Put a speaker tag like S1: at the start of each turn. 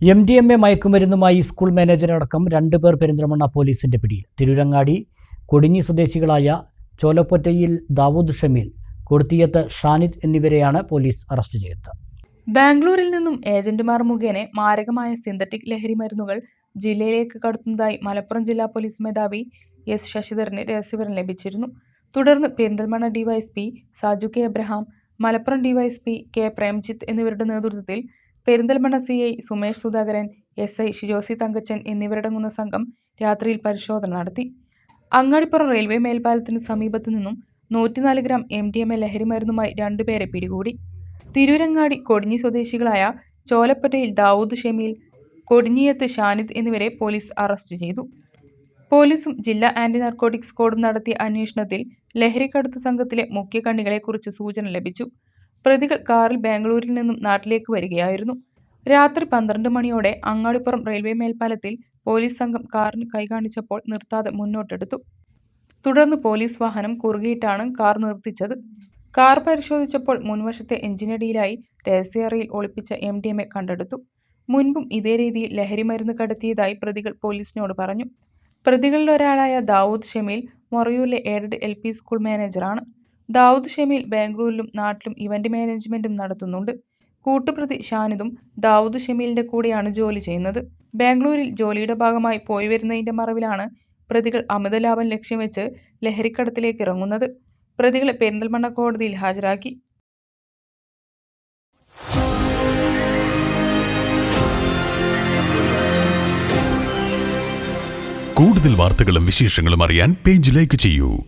S1: M D M A മയക്കുമരുന്നുമായി school മാനേജരടക്കം രണ്ടുപേർ പെരിന്തൽമണ്ണ പോലീസിന്റെ പിടിയിൽ. തിരുരങ്ങാടി കൊടിഞ്ഞി സ്വദേശികളായ ചോലപ്പൊറ്റയിൽ ദാവൂദ് ഷമീൽ കൊടുത്തിയത്ത് ഷാനിദ് എന്നിവരെയാണ് പോലീസ് അറസ്റ്റ് ചെയ്തത്.
S2: ബാംഗ്ലൂരിൽ നിന്നും ഏജന്റുമാർ മുഖേന മാരകമായ സിന്തറ്റിക് ലഹരി മരുന്നുകൾ ജില്ലയിലേക്ക് കടത്തുന്നതായി മലപ്പുറം ജില്ലാ പോലീസ് മേധാവി എസ് ശശിധരന് രഹസ്യവിവരം ലഭിച്ചിരുന്നു. തുടർന്ന് Perinthalmanna DYSP Saju K Abraham Malappuram DYSP K Premjith എന്നിവരുടെ നേതൃത്വത്തിൽ Perinthalmanna C I Sumesh Sudhakaran S I Shijosi Thankachan എന്നിവരടങ്ങുന്ന സംഘം രാത്രിയിൽ പരിശോധന നടത്തി. അങ്ങാടിപ്പുറം റെയിൽവേ മേൽപ്പാലത്തിന് സമീപത്തു നിന്നും നൂറ്റിനാല് gram M D M A ലഹരി മരുന്നുമായി രണ്ടുപേരെ പിടികൂടി. തിരൂരങ്ങാടി കൊടിഞ്ഞി സ്വദേശികളായ ചോലപ്പറ്റയിൽ ദാവൂദ് ഷമീൽ കൊടിഞ്ഞിയത്ത് ഷാനിദ് എന്നിവരെ പോലീസ് അറസ്റ്റ് ചെയ്തു. പോലീസും ജില്ലാ ആന്റി നാർക്കോട്ടിക്സ് സ്ക്വാഡും നടത്തിയ അന്വേഷണത്തിൽ ലഹരിക്കടത്ത് സംഘത്തിലെ മുഖ്യ കണ്ണികളെക്കുറിച്ച് സൂചന ലഭിച്ചു. പ്രതികൾ കാറിൽ ബാംഗ്ലൂരിൽ നിന്നും നാട്ടിലേക്ക് വരികയായിരുന്നു. രാത്രി പന്ത്രണ്ട് മണിയോടെ അങ്ങാടിപ്പുറം റെയിൽവേ മേൽപ്പാലത്തിൽ പോലീസ് സംഘം കാറിന് കൈകാണിച്ചപ്പോൾ നിർത്താതെ മുന്നോട്ടെടുത്തു. തുടർന്ന് പോലീസ് വാഹനം കുറുകിയിട്ടാണ് കാർ നിർത്തിച്ചത്. കാർ പരിശോധിച്ചപ്പോൾ മുൻവശത്തെ എഞ്ചിനടിയിലായി രഹസ്യറയിൽ ഒളിപ്പിച്ച എം ഡി എം എ കണ്ടെടുത്തു. മുൻപും ഇതേ രീതിയിൽ ലഹരി മരുന്ന് കടത്തിയതായി പ്രതികൾ പോലീസിനോട് പറഞ്ഞു. പ്രതികളിൽ ഒരാളായ ദാവൂദ് ഷമീൽ മൊറയൂരിലെ എയ്ഡഡ് എൽ പി സ്കൂൾ മാനേജറാണ്. ദാവൂദ് ഷമീൽ ബാംഗ്ലൂരിലും നാട്ടിലും ഇവന്റ് മാനേജ്മെന്റും നടത്തുന്നുണ്ട്. കൂട്ടുപ്രതി ഷാനിദും ദാവൂദ് ഷമീലിന്റെ കൂടെയാണ് ജോലി ചെയ്യുന്നത്. ബാംഗ്ലൂരിൽ ജോലിയുടെ ഭാഗമായി പോയി വരുന്നതിന്റെ മറവിലാണ് പ്രതികൾ അമിത ലാഭം ലക്ഷ്യം വെച്ച് ലഹരിക്കടത്തിലേക്ക് ഇറങ്ങുന്നത്. പ്രതികളെ പെരിന്തൽമണ്ണ കോടതിയിൽ ഹാജരാക്കി.
S3: കൂടുതൽ വാർത്തകളും വിശേഷങ്ങളും അറിയാൻ പേജ് ലൈക്ക് ചെയ്യൂ.